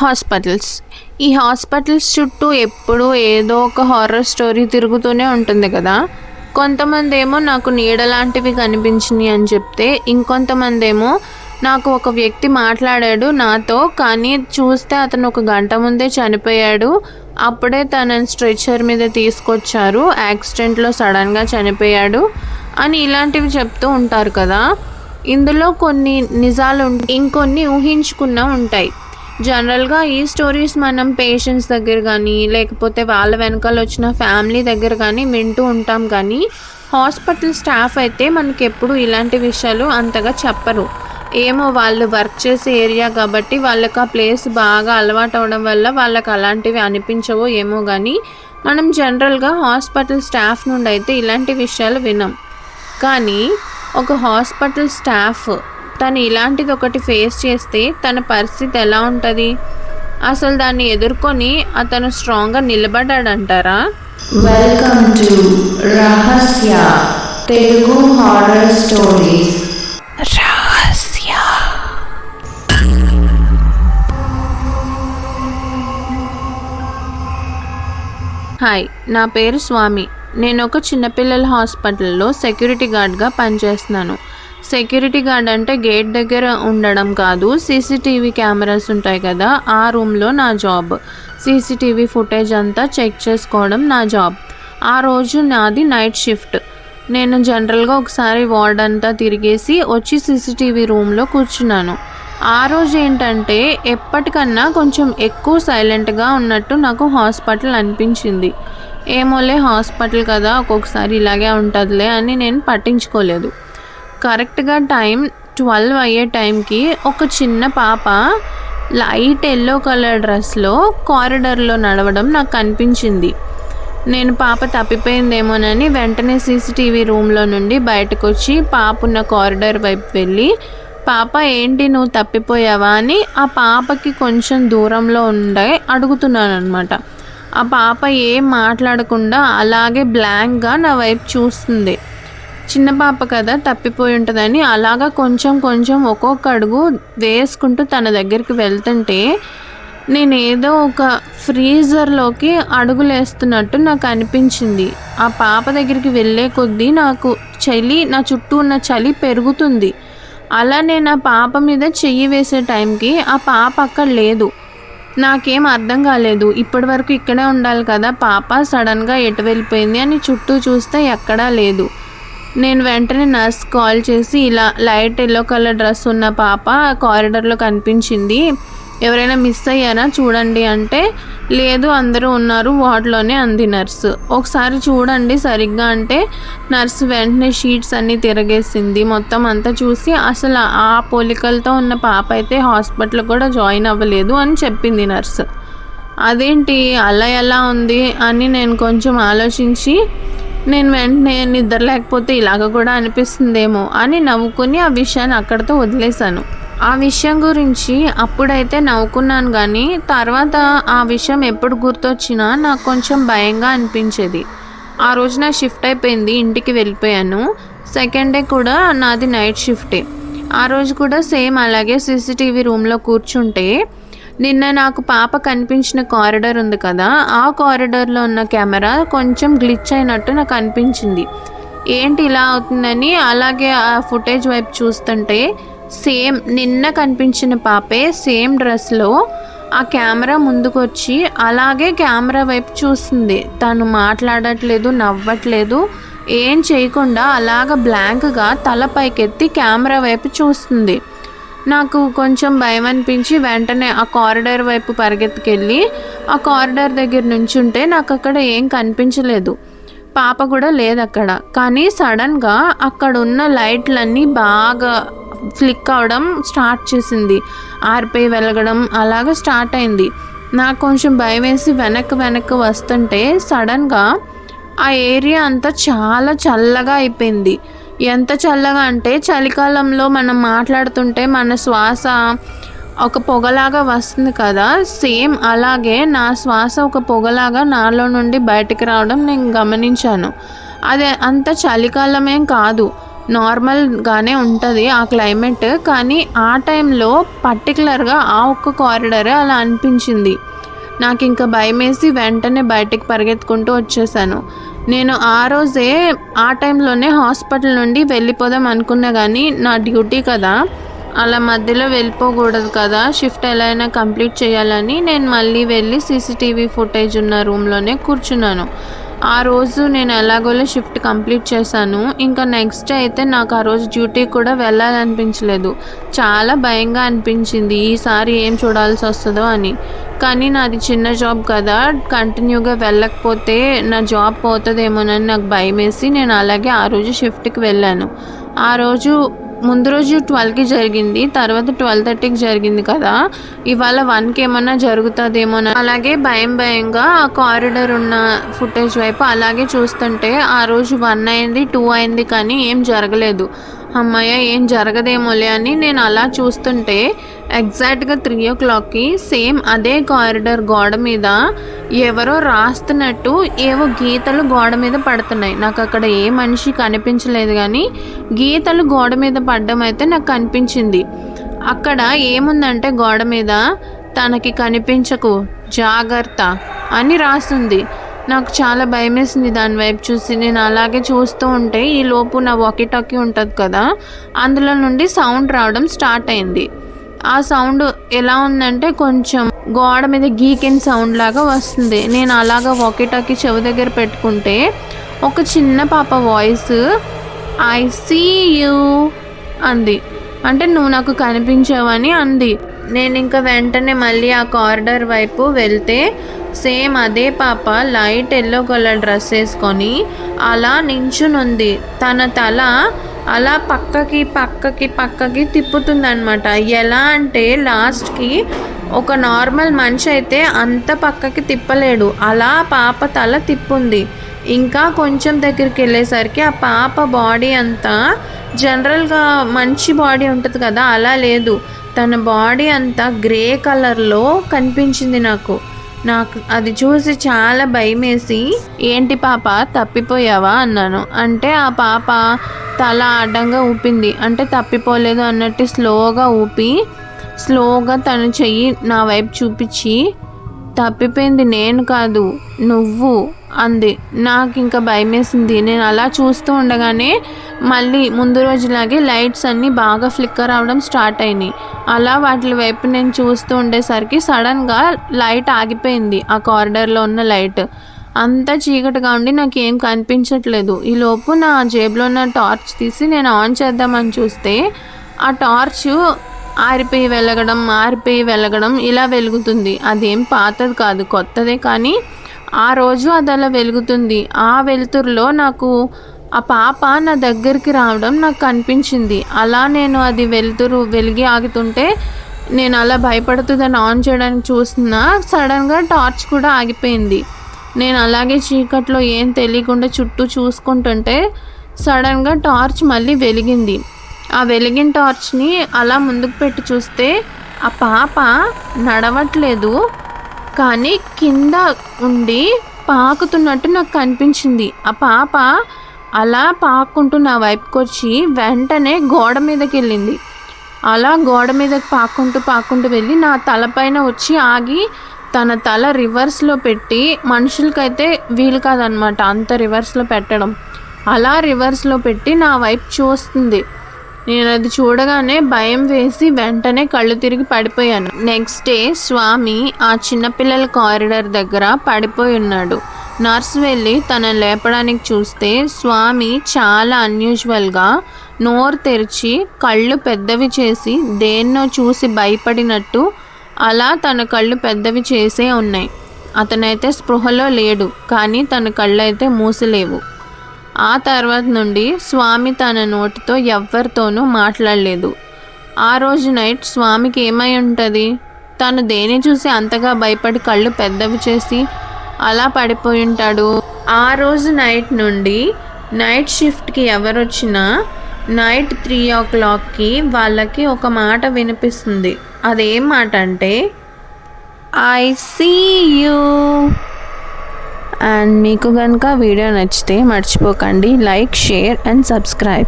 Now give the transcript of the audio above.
Hospitals. ఈ hospitals చుట్టూ ఎప్పుడూ ఏదో ఒక హారర్ స్టోరీ తిరుగుతూనే ఉంటుంది కదా. కొంతమంది ఏమో నాకు నీడ లాంటివి కనిపించినాయి అని చెప్తే ఇంకొంతమంది ఏమో నాకు ఒక వ్యక్తి మాట్లాడాడు నాతో కానీ చూస్తే అతను ఒక గంట ముందే చనిపోయాడు. అప్పుడే తనని స్ట్రెచర్ మీద తీసుకొచ్చారు యాక్సిడెంట్లో సడన్గా చనిపోయాడు అని ఇలాంటివి చెప్తూ ఉంటారు కదా. ఇందులో కొన్ని నిజాలు ఇంకొన్ని ఊహించుకున్న ఉంటాయి. జనరల్గా ఈ స్టోరీస్ మనం పేషెంట్స్ దగ్గర కానీ లేకపోతే వాళ్ళ వెనకాల వచ్చిన ఫ్యామిలీ దగ్గర కానీ వింటూ ఉంటాం. కానీ హాస్పిటల్ స్టాఫ్ అయితే మనకి ఎప్పుడు ఇలాంటి విషయాలు అంతగా చెప్పరు. ఏమో వాళ్ళు వర్క్ చేసే ఏరియా కాబట్టి వాళ్ళకి ఆ ప్లేస్ బాగా అలవాటు అవడం వల్ల వాళ్ళకి అలాంటివి అనిపించవో ఏమో కానీ మనం జనరల్గా హాస్పిటల్ స్టాఫ్ నుండి అయితే ఇలాంటి విషయాలు వినం. కానీ ఒక హాస్పిటల్ స్టాఫ్ తను ఇలాంటిది ఒకటి ఫేస్ చేస్తే తన పరిస్థితి ఎలా ఉంటుంది? అసలు దాన్ని ఎదుర్కొని అతను స్ట్రాంగ్గా నిలబడ్డాడంటారా? Welcome to Rahasya Telugu horror stories Rahasya hi నా పేరు స్వామి. నేను ఒక చిన్నపిల్లల హాస్పిటల్లో సెక్యూరిటీ గార్డ్గా పనిచేస్తున్నాను. సెక్యూరిటీ గార్డ్ అంటే గేట్ దగ్గర ఉండడం కాదు. సీసీటీవీ కెమెరాస్ ఉంటాయి కదా ఆ రూమ్లో నా జాబ్. సీసీటీవీ ఫుటేజ్ అంతా చెక్ చేసుకోవడం నా జాబ్. ఆ రోజు నాది నైట్ షిఫ్ట్. నేను జనరల్గా ఒకసారి వార్డ్ అంతా తిరిగేసి వచ్చి సీసీటీవీ రూమ్లో కూర్చున్నాను. ఆ రోజు ఏంటంటే ఎప్పటికన్నా కొంచెం ఎక్కువ సైలెంట్గా ఉన్నట్టు నాకు హాస్పిటల్ అనిపించింది. ఏమోలే హాస్పిటల్ కదా ఒక్కొక్కసారి ఇలాగే ఉంటుందిలే అని నేను పట్టించుకోలేదు. కరెక్ట్గా టైం ట్వెల్వ్ అయ్యే టైంకి ఒక చిన్న పాప లైట్ ఎల్లో కలర్ డ్రెస్లో కారిడార్లో నడవడం నాకు కనిపించింది నేను పాప తప్పిపోయిందేమోనని వెంటనే సీసీటీవీ రూమ్లో నుండి బయటకు వచ్చి పాప ఉన్న కారిడార్ వైపు వెళ్ళి పాప ఏంటి నువ్వు తప్పిపోయావా? అని ఆ పాపకి కొంచెం దూరంలో ఉండే అడుగుతున్నాను అనమాట ఆ పాప ఏం మాట్లాడకుండా అలాగే బ్లాంక్గా నా వైపు చూస్తుంది. చిన్న పాప కదా తప్పిపోయి ఉంటుందని అలాగా కొంచెం కొంచెం ఒక్కొక్క అడుగు వేసుకుంటూ తన దగ్గరికి వెళ్తుంటే నేను ఏదో ఒక ఫ్రీజర్లోకి అడుగులేస్తున్నట్టు నాకు అనిపించింది. ఆ పాప దగ్గరికి వెళ్ళే కొద్దీ నాకు చలి నా చుట్టూ ఉన్న చలి పెరుగుతుంది. అలా నేను ఆ పాప మీద చెయ్యి వేసే టైంకి ఆ పాప అక్కడ లేదు. నాకేం అర్థం కాలేదు. ఇప్పటి వరకు ఇక్కడే ఉండాలి కదా పాప సడన్గా ఎటు వెళ్ళిపోయింది అని చుట్టూ చూస్తే ఎక్కడా లేదు. నేను వెంటనే నర్స్ కాల్ చేసి ఇలా లైట్ ఎల్లో కలర్ డ్రెస్ ఉన్న పాప కారిడార్లో కనిపించింది. ఎవరైనా మిస్ అయ్యారా? చూడండి అంటే లేదు అందరూ ఉన్నారు వార్డ్లోనే అంది నర్సు. ఒకసారి చూడండి సరిగ్గా అంటే నర్స్ వెంటనే షీట్స్ అన్నీ తిరగేసింది. మొత్తం అంతా చూసి అసలు ఆ పోలికలతో ఉన్న పాప అయితే హాస్పిటల్ కూడా జాయిన్ అవ్వలేదు అని చెప్పింది నర్స్. అదేంటి? అలా ఎలా ఉంది? అని నేను కొంచెం ఆలోచించి నేను వెంటనే నిద్ర లేకపోతే ఇలాగ కూడా అనిపిస్తుందేమో అని నవ్వుకుని ఆ విషయాన్ని అక్కడితో వదిలేశాను. ఆ విషయం గురించి అప్పుడైతే నవ్వుకున్నాను కానీ తర్వాత ఆ విషయం ఎప్పుడు గుర్తొచ్చినా నాకు కొంచెం భయంగా అనిపించేది. ఆ రోజు నా షిఫ్ట్ అయిపోయింది ఇంటికి వెళ్ళిపోయాను. సెకండ్ డే కూడా నాది నైట్ షిఫ్టే. ఆ రోజు కూడా సేమ్ అలాగే సీసీటీవీ రూమ్లో కూర్చుంటే నిన్న నాకు పాప కనిపించిన కారిడర్ ఉంది కదా ఆ కారిడార్లో ఉన్న కెమెరా కొంచెం గ్లిచ్ అయినట్టు నాకు అనిపించింది. ఏంటి ఇలా అవుతుందని అలాగే ఆ ఫుటేజ్ వైపు చూస్తుంటే సేమ్ నిన్న కనిపించిన పాపే సేమ్ డ్రెస్లో ఆ కెమెరా ముందుకొచ్చి అలాగే కెమెరా వైపు చూస్తుంది. తను మాట్లాడట్లేదు నవ్వట్లేదు ఏం చేయకుండా అలాగ బ్లాంక్గా తల పైకెత్తి కెమెరా వైపు చూస్తుంది. నాకు కొంచెం భయం అనిపించి వెంటనే ఆ కారిడార్ వైపు పరిగెత్తుకెళ్ళి ఆ కారిడార్ దగ్గర నుంచుంటే నాకు అక్కడ ఏం కనిపించలేదు. పాప కూడా లేదు అక్కడ కానీ సడన్గా అక్కడ ఉన్న లైట్లన్నీ బాగా ఫ్లిక్ అవడం స్టార్ట్ చేసింది. ఆరిపోయి వెలగడం అలాగా స్టార్ట్ అయింది. నాకు కొంచెం భయం వేసి వెనక్కి వెనక్కి వస్తుంటే సడన్గా ఆ ఏరియా అంతా చాలా చల్లగా అయిపోయింది. ఎంత చల్లగా అంటే చలికాలంలో మనం మాట్లాడుతుంటే మన శ్వాస ఒక పొగలాగా వస్తుంది కదా. సేమ్ అలాగే నా శ్వాస ఒక పొగలాగా నాలో నుండి బయటికి రావడం నేను గమనించాను. అదే అంత చలికాలమేం కాదు. నార్మల్గానే ఉంటుంది ఆ క్లైమేట్. కానీ ఆ టైంలో పర్టికులర్గా ఆ ఒక్క కారిడరే అలా అనిపించింది. నాకు ఇంకా భయం వేసి వెంటనే బయటికి పరిగెత్తుకుంటూ వచ్చేసాను. నేను ఆ రోజే ఆ టైంలోనే హాస్పిటల్ నుండి వెళ్ళిపోదాం అనుకున్నా కానీ నా డ్యూటీ కదా. అలా మధ్యలో వెళ్ళిపోకూడదు కదా. షిఫ్ట్ ఎలా అయినా కంప్లీట్ చేయాలని నేను మళ్ళీ వెళ్ళి సీసీటీవీ ఫుటేజ్ ఉన్న రూమ్లోనే కూర్చున్నాను. ఆ రోజు నేను ఎలాగోలో షిఫ్ట్ కంప్లీట్ చేశాను. ఇంకా నెక్స్ట్ అయితే నాకు ఆ రోజు డ్యూటీ కూడా వెళ్ళాలనిపించలేదు. చాలా భయంగా అనిపించింది. ఈసారి ఏం చూడాల్సి వస్తుందో అని. కానీ నాది చిన్న జాబ్ కదా. కంటిన్యూగా వెళ్ళకపోతే నా జాబ్ పోతుందేమోనని నాకు భయం వేసి నేను అలాగే ఆ రోజు షిఫ్ట్కి వెళ్ళాను. ఆ రోజు ముందు రోజు ట్వెల్వ్కి జరిగింది తర్వాత ట్వెల్వ్ థర్టీకి జరిగింది కదా. ఇవాళ వన్కి ఏమన్నా జరుగుతుందేమో అలాగే భయం భయంగా ఆ కారిడర్ ఉన్న ఫుటేజ్ వైపు అలాగే చూస్తుంటే ఆ రోజు వన్ అయింది టూ అయింది కానీ ఏం జరగలేదు. అమ్మాయ ఏం జరగదేమోలే అని నేను అలా చూస్తుంటే ఎగ్జాక్ట్గా త్రీ ఓ క్లాక్కి సేమ్ అదే కారిడర్ గోడ మీద ఎవరో రాస్తున్నట్టు ఏవో గీతలు గోడ మీద పడుతున్నాయి. నాకు అక్కడ ఏ మనిషి కనిపించలేదు కానీ గీతలు గోడ మీద పడడం అయితే నాకు కనిపించింది. అక్కడ ఏముందంటే గోడ మీద తనకి కనిపించకు జాగ్రత్త అని రాస్తుంది. నాకు చాలా భయం వేసింది దాని వైపు చూసి. నేను అలాగే చూస్తూ ఉంటే ఈ లోపు నా వాకీ టాకీ ఉంటుంది కదా అందులో నుండి సౌండ్ రావడం స్టార్ట్ అయింది. ఆ సౌండ్ ఎలా ఉందంటే కొంచెం గోడ మీద గీకిన్ సౌండ్ లాగా వస్తుంది. నేను అలాగా వాకీ టాకీ చెవి దగ్గర పెట్టుకుంటే ఒక చిన్న పాప వాయిస్ ఐ సీ యూ అంది. అంటే నువ్వు నాకు కనిపించావని అంది. నేను ఇంకా వెంటనే మళ్ళీ ఆ కారిడర్ వైపు వెళ్తే సేమ్ అదే పాప లైట్ ఎల్లో కలర్ డ్రెస్ వేసుకొని అలా నించునుంది. తన తల అలా పక్కకి పక్కకి పక్కకి తిప్పుతుందనమాట ఎలా అంటే లాస్ట్కి ఒక నార్మల్ మనిషి అయితే అంత పక్కకి తిప్పలేడు. అలా పాప తల తిప్పుంది. ఇంకా కొంచెం దగ్గరికి వెళ్ళేసరికి ఆ పాప బాడీ అంతా జనరల్గా మంచి బాడీ ఉంటుంది కదా అలా లేదు. తన బాడీ అంతా గ్రే కలర్లో కనిపించింది నాకు. నాకు అది చూసి చాలా భయమేసి ఏంటి పాప తప్పిపోయావా? అన్నాను. అంటే ఆ పాప తల అడ్డంగా ఊపింది. అంటే తప్పిపోలేదు అన్నట్టు స్లోగా ఊపి స్లోగా తను చెయ్యి నా వైపు చూపించి తప్పిపోయింది నేను కాదు నువ్వు అంది. నాకు ఇంకా భయమేసింది. నేను అలా చూస్తూ ఉండగానే మళ్ళీ ముందు రోజులాగే లైట్స్ అన్నీ బాగా ఫ్లిక్కర్ అవడం స్టార్ట్ అయినాయి. అలా వాటి వైపు నేను చూస్తూ ఉండేసరికి సడన్గా లైట్ ఆగిపోయింది ఆ కారిడార్లో ఉన్న లైట్. అంతా చీకటిగా ఉండి నాకు ఏం కనిపించట్లేదు ఈలోపు నా జేబులో ఉన్న టార్చ్ తీసి నేను ఆన్ చేద్దామని చూస్తే ఆ టార్చ్ ఆరిపోయి వెలగడం ఆరిపోయి వెలగడం ఇలా వెలుగుతుంది. అదేం పాతది కాదు కొత్తదే కానీ ఆ రోజు అది అలా వెలుగుతుంది. ఆ వెలుతురులో నాకు ఆ పాప నా దగ్గరికి రావడం నాకు కనిపించింది. అలా నేను అది వెలుతురు వెలిగి ఆగుతుంటే నేను అలా భయపడుతూ దాన్ని ఆన్ చేయడానికి చూస్తున్నా సడన్గా టార్చ్ కూడా ఆగిపోయింది. నేను అలాగే చీకట్లో ఏం తెలియకుండా చుట్టూ చూసుకుంటుంటే సడన్గా టార్చ్ మళ్ళీ వెలిగింది. ఆ వెలిగిన టార్చ్ని అలా ముందుకు పెట్టి చూస్తే ఆ పాప నడవట్లేదు. కానీ కింద ఉండి పాకుతున్నట్టు నాకు కనిపించింది. ఆ పాప అలా పాక్కుంటూ నా వైపుకి వచ్చి వెంటనే గోడ మీదకి వెళ్ళింది. అలా గోడ మీదకి పాక్కుంటూ పాక్కుంటూ వెళ్ళి నా తలపైన వచ్చి ఆగి తన తల రివర్స్లో పెట్టి మనుషులకైతే వీలు కాదనమాట అంత రివర్స్లో పెట్టడం. అలా రివర్స్లో పెట్టి నా వైపు చూస్తుంది. నేను అది చూడగానే భయం వేసి వెంటనే కళ్ళు తిరిగి పడిపోయాను. నెక్స్ట్ డే స్వామి ఆ చిన్నపిల్లల కారిడార్ దగ్గర పడిపోయి ఉన్నాడు. నర్స్ వెళ్ళి తనని లేపడానికి చూస్తే స్వామి చాలా అన్యూజువల్గా నోరు తెరిచి కళ్ళు పెద్దవి చేసి దేన్నో చూసి భయపడినట్టు అలా తన కళ్ళు పెద్దవి చేసే ఉన్నాయి. అతనైతే స్పృహలో లేడు కానీ తన కళ్ళు అయితే మూసలేవు. ఆ తర్వాత నుండి స్వామి తన నోటితో ఎవ్వరితోనూ మాట్లాడలేదు. ఆ రోజు నైట్ స్వామికి ఏమై ఉంటుంది? తను దేని చూసి అంతగా భయపడి కళ్ళు పెద్దవి చేసి అలా పడిపోయి ఉంటాడు? ఆ రోజు నైట్ నుండి నైట్ షిఫ్ట్కి ఎవరొచ్చినా నైట్ త్రీ ఓ క్లాక్కి వాళ్ళకి ఒక మాట వినిపిస్తుంది. అదేం మాట అంటే ఐ సీ యూ. అండ్ మీకు కనుక వీడియో నచ్చితే మర్చిపోకండి. Like share and subscribe.